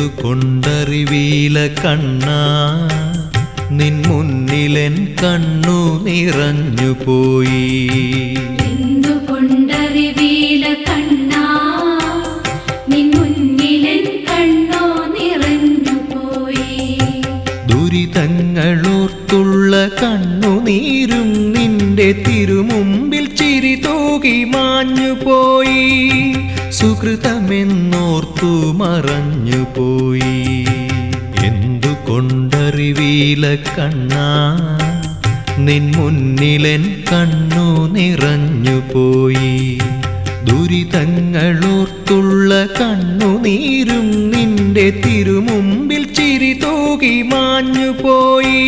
എന്തുകൊണ്ടറിവീല കണ്ണാ. നിൻ മുന്നിലെൻ കണ്ണു നിറഞ്ഞു പോയി എന്തുകൊണ്ടറിവീല കണ്ണാ. നിൻ മുന്നിലെൻ കണ്ണോ നിറഞ്ഞു പോയി ദുരിതങ്ങളോർത്തുള്ള കണ്ണുനീരും നിന്റെ തിരുമുമ്പിൽ ചിരി തൂകി മാഞ്ഞു പോയി സുഹൃതമെന്നോർത്തു മറഞ്ഞു പോയി എന്തുകൊണ്ടറിവീല കണ്ണാ? നിൻ മുന്നിലെൻ കണ്ണു നിറഞ്ഞു പോയി ദുരിതങ്ങളോർത്തുള്ള കണ്ണുനീരും നിന്റെ തിരുമുമ്പിൽ ചിരി തൂകി മാഞ്ഞു പോയി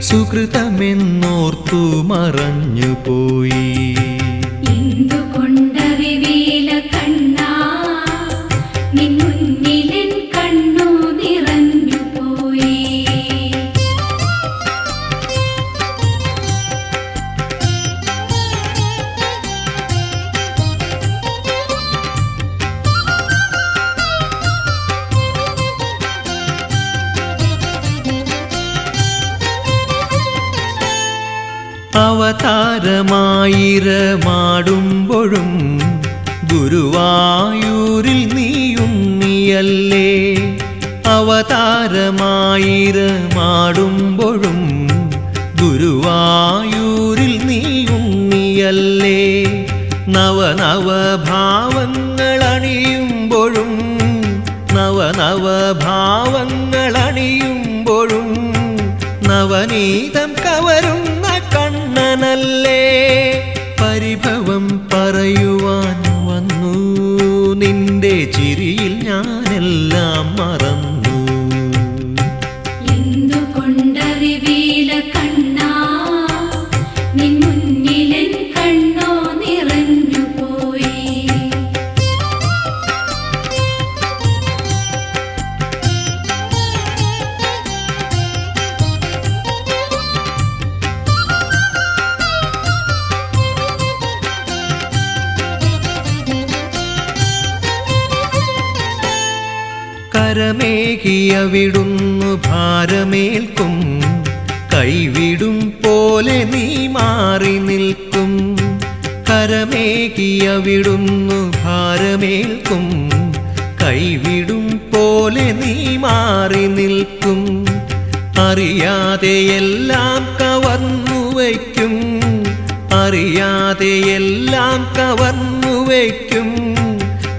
സുഹൃതമെന്നോർത്തു മറഞ്ഞു അവതാരമായിരമാടുമ്പോഴും ഗുരുവായൂരിൽ നീയുണ്ണിയല്ലേ അവതാരമായിരമാടുമ്പോഴും ഗുരുവായൂരിൽ നീയുണ്ണിയല്ലേ നവനവ ഭാവങ്ങൾ അണിയുമ്പോഴും നവനവ ഭാവങ്ങൾ അണിയുമ്പോഴും നവനീതം കവരുന്ന കണ്ണനല്ലേ പരിഭവം പറയുവാൻ വന്നു. നിന്റെ ചിരിയിൽ ഞാനെല്ലാം മറന്നു. എന്തുകൊണ്ടറിവീല കണ്ണാ കരമേകിയവിടുന്നു ഭാരമേൽക്കും. കൈവിടും പോലെ നീ മാറി നിൽക്കും. കരമേകിയവിടുന്നു ഭാരമേൽക്കും. കൈവിടും പോലെ നീ മാറി നിൽക്കും. അറിയാതെ എല്ലാം കവർന്നു വയ്ക്കും. അറിയാതെ എല്ലാം കവർന്നു വയ്ക്കും.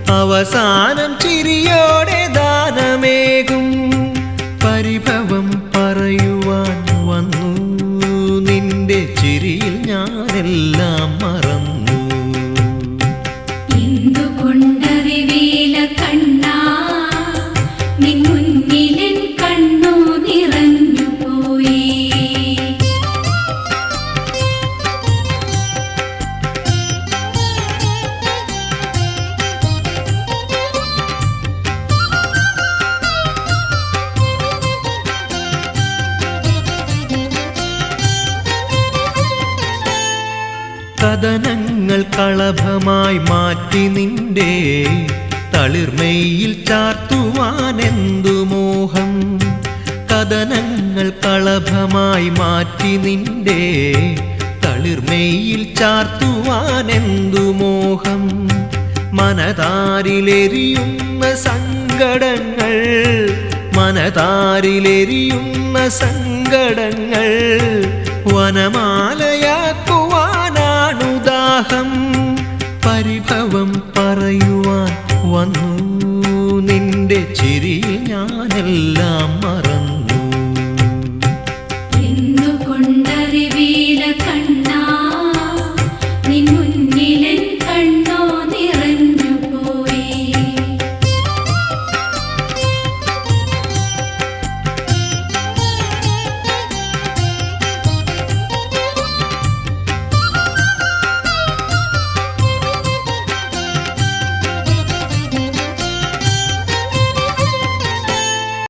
അവസാനം ചിരിയോടെ ദാനമേകും പരിഭവം പറയുവാൻ വന്നു. നിന്റെ ചിരിയിൽ ഞാനെല്ലാം കളഭമായി മാറ്റി നിന്റെ തളിർമയിൽ ചാർത്തുവാൻ എന്തു മോഹം? കഥനങ്ങൾ കളഭമായി മാറ്റി നിന്റെ തളിർമയിൽ ചാർത്തുവാൻ എന്തു മോഹം? മനതാരിലെരിയുന്ന സങ്കടങ്ങൾ മനതാരിലെരിയുന്ന സങ്കടങ്ങൾ വനമാലയാക്കുവാനാണു പരിഭവം പറയുവാൻ വന്നു. നിന്റെ ചിരിയിൽ ഞാനെല്ലാം മറന്നു